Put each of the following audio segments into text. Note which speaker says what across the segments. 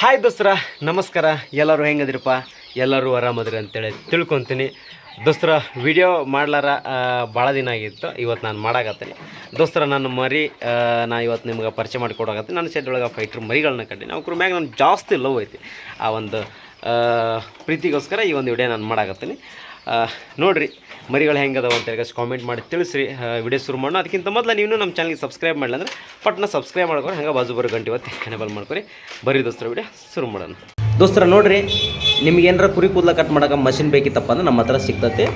Speaker 1: Hi ದೋಸ್ತರ, ನಮಸ್ಕಾರ. ಎಲ್ಲರೂ ಹೆಂಗದಿರಪ್ಪ ಎಲ್ಲರೂ ಆರಾಮದ್ರಿ ಅಂತೇಳಿ ತಿಳ್ಕೊತೀನಿ. ದೋಸ್ತರ ವಿಡಿಯೋ ಮಾಡ್ಲಾರ ಭಾಳ ದಿನ ಆಗಿತ್ತು. ಇವತ್ತು ನಾನು ಮಾಡಾಕತ್ತೀನಿ. ದೋಸ್ತರ, ನನ್ನ ಮರಿ ನಾ ಇವತ್ತು ನಿಮ್ಗೆ ಪರಿಚಯ ಮಾಡಿಕೊಡಾಕತ್ತೀನಿ. ನನ್ನ ಸೈಡ್ ಒಳಗೆ ಫೈಟ್ರ್ ಮರಿಗಳನ್ನ ಕಂಡು. ಅವ್ರ ಮ್ಯಾಗ ನಾನು ಜಾಸ್ತಿ ಲವ್ ಐತಿ. ಆ ಒಂದು ಪ್ರೀತಿಗೋಸ್ಕರ ಈ ಒಂದು ವಿಡಿಯೋ ನಾನು ಮಾಡಾಕತ್ತೀನಿ. ನೋಡ್ರಿ, ಮರಿಗಳು ಹೆಂಗದವ ಅಂತ ಹೇಳಿ ಕಾಮೆಂಟ್ ಮಾಡಿ ತಿಳಿಸ್ರಿ. ವಿಡಿಯೋ ಶುರು ಮಾಡೋಣ. ಅದಕ್ಕಿಂತ ಮೊದಲು ನೀವು ನಮ್ಮ ಚಾನಲ್ಗೆ ಸಬ್ಸ್ಕ್ರೈಬ್ ಮಾಡಲಿ ಅಂದ್ರೆ ಪಟ್ನ ಸಬ್ಸ್ಕ್ರೈಬ್ ಮಾಡ್ಕೊಂಡು ಹಂಗೆ ಬಾಜು ಬರೋ ಗಂಟೆ ಇವತ್ತು ಎನೇಬಲ್ ಮಾಡ್ಕೊರಿ ಬರೀ ದೋಸ್ತರ ವಿಡಿಯೋ ಶುರು ಮಾಡೋಣ. ದೋಸ್ತರ ನೋಡಿರಿ, ನಿಮ್ಗೆ ಏನಾರ ಕುರಿ ಕೂದಲ ಕಟ್ ಮಾಡೋಕೆ ಮಷಿನ್ ಬೇಕಿತ್ತಪ್ಪ ಅಂದ್ರೆ ನಮ್ಮ ಹತ್ರ ಸಿಗ್ತೈತಿ.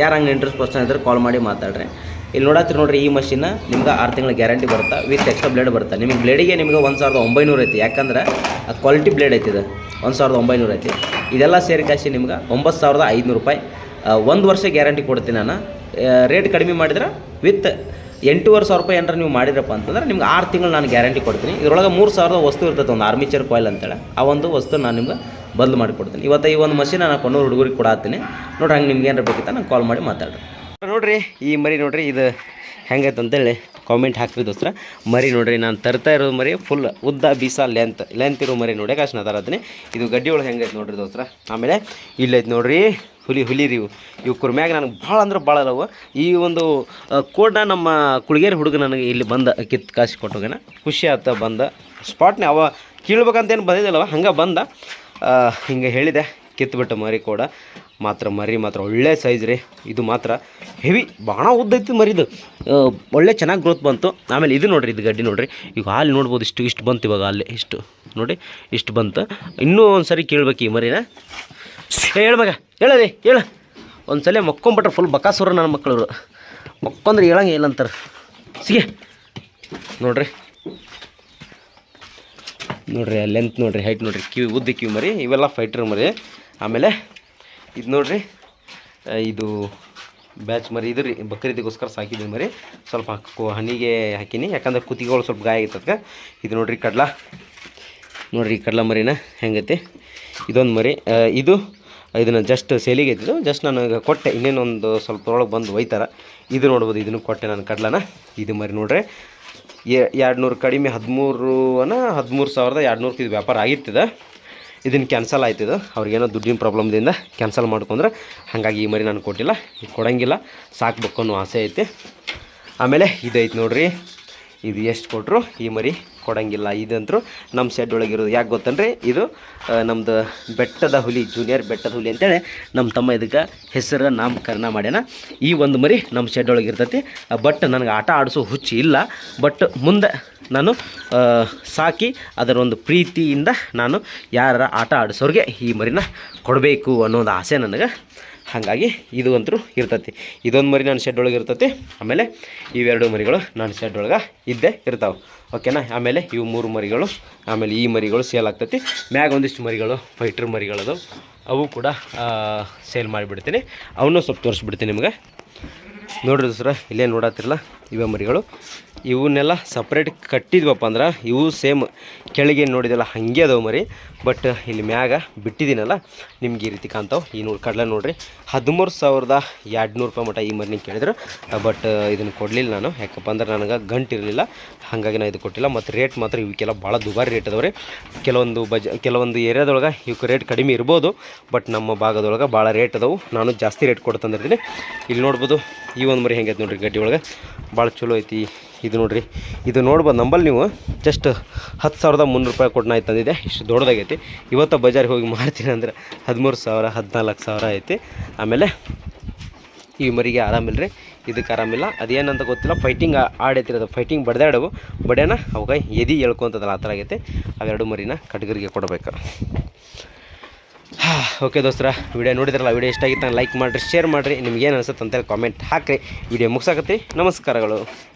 Speaker 1: ಯಾರು ಹಂಗೆ ಇಂಟ್ರೆಸ್ಟ್ ಪರ್ಸನ್ ಇದ್ದರೆ ಕಾಲ್ ಮಾಡಿ ಮಾತಾಡ್ರಿ. ಇಲ್ಲಿ ನೋಡತ್ತೀರಿ ನೋಡ್ರಿ, ಈ ಮಷಿನ್ ನಿಮ್ಗೆ ಆರು ತಿಂಗಳ ಗ್ಯಾರಂಟಿ ಬರುತ್ತೆ? ವಿತ್ ಎಕ್ಸ್ಟ್ರಾ ಬ್ಲೇಡ್ ಬರುತ್ತೆ? ನಿಮಗೆ ಬ್ಲೇಡಿಗೆ ನಿಮ್ಗೆ ಒಂದು ಸಾವಿರದ ಒಂಬೈನೂರು ಐತಿ. ಯಾಕಂದ್ರೆ ಅದು ಕ್ವಾಲಿಟಿ ಬ್ಲೇಡ್ ಐತಿ ಇದು. ಒಂದು ಸಾವಿರದ ಒಂಬೈನೂರು ಐತಿ. ಇದೆಲ್ಲ ಸೇರಿ ಕಾಸಿ ನಿಮ್ಗೆ ಒಂಬತ್ತು ಸಾವಿರದ ಐದುನೂರು ರೂಪಾಯಿ. ಒಂದು ವರ್ಷ ಗ್ಯಾರಂಟಿ ಕೊಡ್ತೀನಿ ನಾನು. ರೇಟ್ ಕಡಿಮೆ ಮಾಡಿದ್ರೆ ವಿತ್ ಎಂಟೂವರೆ ಸಾವಿರ ರೂಪಾಯಿ ಏನಾರ ನೀವು ಮಾಡಿದ್ರಪ್ಪ ಅಂತಂದ್ರೆ ನಿಮ್ಗೆ ಆರು ತಿಂಗಳು ನಾನು ಗ್ಯಾರಂಟಿ ಕೊಡ್ತೀನಿ. ಇದರೊಳಗೆ ಮೂರು ಸಾವಿರದ ವಸ್ತು ಇರ್ತೈತೆ, ಒಂದು ಆರ್ಮಿಚರ್ ಕಾಯಿಲ್ ಅಂತೇಳಿ. ಆ ಒಂದು ವಸ್ತು ನಾನು ನಿಮ್ಗೆ ಬದಲು ಮಾಡಿ ಕೊಡ್ತೀನಿ. ಇವತ್ತು ಈ ಒಂದು ಮಷಿನ್ ನಾನು ಕೊನ್ನೂರು ಹುಡುಗರಿಗೆ ಕೊಡಾತೀನಿ. ನೋಡ್ರಿ ಹಂಗೆ ನಿಮ್ಗೆ ಏನಾರ ಬೇಕಿತ್ತ ನಾನು ಕಾಲ್ ಮಾಡಿ ಮಾತಾಡ್ರಿ. ನೋಡಿರಿ, ಈ ಮರಿ ನೋಡ್ರಿ, ಇದು ಹೆಂಗೈತೆ ಅಂತೇಳಿ. ಕಾಮೆಂಟ್ ಹಾಕ್ರಿ ದೋಸ್ತರ. ಮರಿ ನೋಡ್ರಿ, ನಾನು ತರ್ತಾ ಇರೋದು ಮರಿ ಫುಲ್ ಉದ್ದ, ಬೀಸ ಲೆಂತ್ ಲೆಂತ್ ಇರೋ ಮರಿ ನೋಡಿ ಕಾಶ್ ನಾ ತರತ್ತೀನಿ ಇದು ಗಡ್ಡಿ ಒಳಗೆ ಹೆಂಗೈತೆ ನೋಡ್ರಿ ದೋಸ್ತರ. ಆಮೇಲೆ ಇಲ್ಲೈತೆ ನೋಡ್ರಿ, ಹುಲಿ ಹುಲಿ ರೀ ಇವು. ಇವು ಕುರ್ಮ್ಯಾಗ ನನಗೆ ಭಾಳ ಅಂದ್ರೆ ಭಾಳ ಅಲ್ಲವು ಈ ಒಂದು ಕೋಡ್ನ ನಮ್ಮ ಕುಳಿಗೇರಿ ಹುಡುಗ ನನಗೆ ಇಲ್ಲಿ ಬಂದ, ಕಿತ್ ಕಾಸಿ ಕೊಟ್ಟೋಗೇನ ಖುಷಿ ಆತ ಬಂದ. ಸ್ಪಾಟ್ನೇ ಅವ ಕೀಳ್ಬೇಕಂತೇನು ಬಂದಿದ್ದಲ್ಲವ, ಹಂಗೆ ಬಂದ. ಹಿಂಗೆ ಹೇಳಿದೆ. ಕಿತ್ಬಿಟ್ಟು ಮರಿ ಕೂಡ. ಮಾತ್ರ ಮರಿ ಮಾತ್ರ ಒಳ್ಳೆ ಸೈಜ್ ರೀ. ಇದು ಮಾತ್ರ ಹೆವಿ ಭಾಳ ಉದ್ದೈತಿ ಮರಿದು ಒಳ್ಳೆ ಚೆನ್ನಾಗಿ ಗ್ರೋತ್ ಬಂತು. ಆಮೇಲೆ ಇದು ನೋಡ್ರಿ, ಇದು ಗಡ್ಡಿ ನೋಡಿರಿ. ಈಗ ಹಾಲು ನೋಡ್ಬೋದು ಇಷ್ಟು ಇಷ್ಟು ಬಂತು ಇವಾಗ ಅಲ್ಲಿ ಇಷ್ಟು. ನೋಡಿ, ಇಷ್ಟು ಬಂತು. ಇನ್ನೂ ಒಂದು ಸರಿ ಕೇಳ್ಬೇಕು ಈ ಮರಿನ. ಹೇಳ ಮಗ ಹೇಳದೆ ಹೇಳ. ಒಂದು ಸಲ ಮಕ್ಕೊಂಬಿಟ್ರೆ ಫುಲ್ ಬಕಾಸುರ ನನ್ನ ಮಕ್ಕಳವರು ಮಕ್ಕೊಂದ್ರೆ ಹೇಳಂಗೆ ಇಲ್ಲ ಅಂತಾರೆ. ಸಿಗೆ. ನೋಡ್ರಿ. ನೋಡ್ರಿ ಲೆಂತ್ ನೋಡ್ರಿ ಹೈಟ್ ನೋಡ್ರಿ. ಕಿವಿ, ಉದ್ದ ಕಿವಿ ಮರಿ, ಇವೆಲ್ಲ ಫೈಟ್ರ್ ಮರಿ. ಆಮೇಲೆ ಇದು ನೋಡಿರಿ ಇದು ಬ್ಯಾಚ್ ಮರಿ ಇದು ರೀ, ಬಕ್ರೀದಿಗೋಸ್ಕರ ಸಾಕಿದ್ವಿ ಮರಿ. ಸ್ವಲ್ಪ ಹಾಕೋ ಹನಿಗೆ ಹಾಕೀನಿ, ಯಾಕಂದ್ರೆ ಕುತ್ತಿಗೆಗಳು ಸ್ವಲ್ಪ ಗಾಯ ಆಗಿತ್ತದ್ಕೆ ಇದು ನೋಡ್ರಿ ಕಡ್ಲ. ನೋಡ್ರಿ ಕಡ್ಲ ಮರಿನ ಹೆಂಗೈತಿ. ಇದೊಂದು ಮರಿ ಇದು, ಇದನ್ನು ಜಸ್ಟ್ ಸೇಲಿಗೆ ಐತಿದ್ದು ಜಸ್ಟ್ ನನಗೆ ಕೊಟ್ಟೆ, ಇನ್ನೇನೊಂದು ಸ್ವಲ್ಪ ಒಳಗೆ ಬಂದು ಒಯ್ತಾರೆ. ಇದು ನೋಡ್ಬೋದು, ಇದನ್ನು ಕೊಟ್ಟೆ ನಾನು ಕಡ್ಲನ. ಇದು ಮರಿ ನೋಡ್ರಿ ಎರಡು ನೂರು ಕಡಿಮೆ ಹದಿಮೂರು ಹದಿಮೂರು ಸಾವಿರದ ಎರಡು ನೂರಕ್ಕೆ ಇದು ವ್ಯಾಪಾರ ಆಗಿರ್ತದೆ. ಇದನ್ನು ಕ್ಯಾನ್ಸಲ್ ಆಯ್ತು ಇದು. ಅವ್ರಿಗೇನೋ ದುಡ್ಡಿನ ಪ್ರಾಬ್ಲಮ್ದಿಂದ ಕ್ಯಾನ್ಸಲ್ ಮಾಡ್ಕೊಂಡ್ರೆ. ಹಾಗಾಗಿ ಈ ಮರಿ ನಾನು ಕೊಟ್ಟಿಲ್ಲ. ಕೊಡಂಗಿಲ್ಲ. ಸಾಕ್ಬೇಕು ಅನ್ನೋ ಆಸೆ ಐತಿ. ಆಮೇಲೆ ಇದೈತೆ ನೋಡ್ರಿ. ಇದು ಎಷ್ಟು ಕೊಟ್ಟರು ಈ ಮರಿ ಕೊಡಂಗಿಲ್ಲ. ಇದಂತರೂ ನಮ್ಮ ಶೆಡ್ ಒಳಗಿರೋದು. ಯಾಕೆ ಗೊತ್ತನ್ರಿ? ಇದು ನಮ್ಮದು ಬೆಟ್ಟದ ಹುಲಿ ಜೂನಿಯರ್ ಬೆಟ್ಟದ ಹುಲಿ ಅಂತೇಳಿ ನಮ್ಮ ತಮ್ಮ ಇದಕ್ಕೆ ಹೆಸರು ನಾಮಕರಣ ಮಾಡ್ಯಾನ. ಈ ಒಂದು ಮರಿ ನಮ್ಮ ಶೆಡ್ ಒಳಗೆ ಇರ್ತೈತಿ. ಬಟ್ ನನಗೆ ಆಟ ಆಡಿಸೋ ಹುಚ್ಚು ಇಲ್ಲ. ಬಟ್ ಮುಂದೆ ನಾನು ಸಾಕಿ ಅದರ ಒಂದು ಪ್ರೀತಿಯಿಂದ ನಾನು ಯಾರ ಆಟ ಆಡಿಸೋರಿಗೆ ಈ ಮರಿನ ಕೊಡಬೇಕು ಅನ್ನೋದು ಆಸೆ ನನಗೆ. ಹಾಗಾಗಿ ಇದು ಅಂತೂ ಇರ್ತೈತಿ. ಇದೊಂದು ಮರಿ ನಾನು ಶೆಡ್ ಒಳಗೆ ಇರ್ತೈತಿ. ಆಮೇಲೆ ಇವೆರಡು ಮರಿಗಳು ನಾನು ಶೆಡ್ ಒಳಗೆ ಇದ್ದೇ ಇರ್ತಾವೆ. ಓಕೆನಾ ಆಮೇಲೆ ಇವು ಮೂರು ಮರಿಗಳು, ಆಮೇಲೆ ಈ ಮರಿಗಳು ಸೇಲ್ ಆಗ್ತೈತಿ. ಮ್ಯಾಗ ಒಂದಿಷ್ಟು ಮರಿಗಳು ಫೈಟ್ರ್ ಮರಿಗಳದು ಅವು ಕೂಡ ಸೇಲ್ ಮಾಡಿಬಿಡ್ತೀನಿ. ಅವನ್ನೂ ಸ್ವಲ್ಪ ತೋರಿಸ್ಬಿಡ್ತೀನಿ ನಿಮ್ಗೆ. ನೋಡ್ರಿ ಸರ ಇಲ್ಲೇ ನೋಡತ್ತಿರಲ್ಲ ಇವೆ ಮರಿಗಳು. ಇವನ್ನೆಲ್ಲ ಸಪ್ರೇಟ್ ಕಟ್ಟಿದ್ವಪ್ಪ ಅಂದ್ರೆ ಇವು ಸೇಮ್ ಕೆಳಗೆ ನೋಡಿದಲ್ಲ ಹಾಗೆ ಅದಾವೆ ಮರಿ. ಬಟ್ ಇಲ್ಲಿ ಮ್ಯಾಗ ಬಿಟ್ಟಿದ್ದೀನಲ್ಲ, ನಿಮ್ಗೆ ಈ ರೀತಿ ಕಾಣ್ತಾವೆ. ಈ ನೋಡಿ ಕಡಲೆ ನೋಡ್ರಿ, ಹದಿಮೂರು ಸಾವಿರದ ಎರಡು ನೂರು ರೂಪಾಯಿ ಮಟ್ಟ ಈ ಮರಿನ ಕೇಳಿದ್ರು. ಬಟ್ ಇದನ್ನು ಕೊಡಲಿಲ್ಲ ನಾನು. ಯಾಕಪ್ಪ ಅಂದ್ರೆ ನನಗೆ ಗಂಟು ಇರಲಿಲ್ಲ. ಹಾಗಾಗಿ ನಾನು ಇದು ಕೊಟ್ಟಿಲ್ಲ. ಮತ್ತು ರೇಟ್ ಮಾತ್ರ ಇವಕ್ಕೆಲ್ಲ ಭಾಳ ದುಬಾರಿ ರೇಟ್ ಅದಾವೆ ರೀ. ಕೆಲವೊಂದು ಬಜ, ಕೆಲವೊಂದು ಏರಿಯಾದೊಳಗೆ ಇವಕ್ಕೆ ರೇಟ್ ಕಡಿಮೆ ಇರ್ಬೋದು. ಬಟ್ ನಮ್ಮ ಭಾಗದೊಳಗೆ ಭಾಳ ರೇಟ್ ಅದಾವೆ. ನಾನು ಜಾಸ್ತಿ ರೇಟ್ ಕೊಡ್ತಂದಿರ್ತೀನಿ. ಇಲ್ಲಿ ನೋಡ್ಬೋದು, ಈ ಒಂದು ಮರಿ ಹೆಂಗೈತೆ ನೋಡ್ರಿ ಗಡ್ಡಿ ಒಳಗೆ. ಭಾಳ ಚಲೋ ಐತಿ ಇದು ನೋಡ್ರಿ. ಇದು ನೋಡ್ಬೋದು ನಂಬಲ್ಲಿ ನೀವು. ಜಸ್ಟ್ ಹತ್ತು ಸಾವಿರದ ಮುನ್ನೂರು ರೂಪಾಯಿ ಕೊಟ್ಟು ನಾ ತಂದಿದೆ ಇಷ್ಟು ದೊಡ್ಡದಾಗೈತಿ. ಇವತ್ತು ಬಜಾರಿಗೆ ಹೋಗಿ ಮಾರ್ತೀನಿ ಅಂದ್ರೆ ಹದಿಮೂರು ಸಾವಿರ, ಹದಿನಾಲ್ಕು ಸಾವಿರ ಐತಿ. ಆಮೇಲೆ ಈ ಮರಿಗೆ ಆರಾಮಿಲ್ಲ ರೀ ಇದಕ್ಕೆ ಆರಾಮಿಲ್ಲ ಅದೇನಂತ ಗೊತ್ತಿಲ್ಲ. ಫೈಟಿಂಗ್ ಆಡೈತಿರೋದು ಫೈಟಿಂಗ್ ಬಡ್ದಾಡವು ಬಡ್ಯಾನ ಅವಾಗ ಎದಿ ಹೇಳ್ಕೊಂತದಲ್ಲ ಆ ಥರ ಆಗೈತೆ. ಅವೆರಡು ಮರಿನ ಕಟ್ಗರಿಗೆ ಕೊಡಬೇಕು. ಓಕೆ ದೋಸ್ತರ, ವಿಡಿಯೋ ನೋಡಿದ್ರಲ್ಲ, ವಿಡಿಯೋ ಇಷ್ಟ ಆಗಿತ್ತು ಲೈಕ್ ಮಾಡಿರಿ ಶೇರ್ ಮಾಡಿರಿ. ನಿಮ್ಗೆ ಏನು ಅನ್ಸುತ್ತೆ ಅಂತೇಳಿ ಕಾಮೆಂಟ್ ಹಾಕಿರಿ. ವಿಡಿಯೋ ಮುಗಿಸಾಕತ್ತಿ ನಮಸ್ಕಾರಗಳು.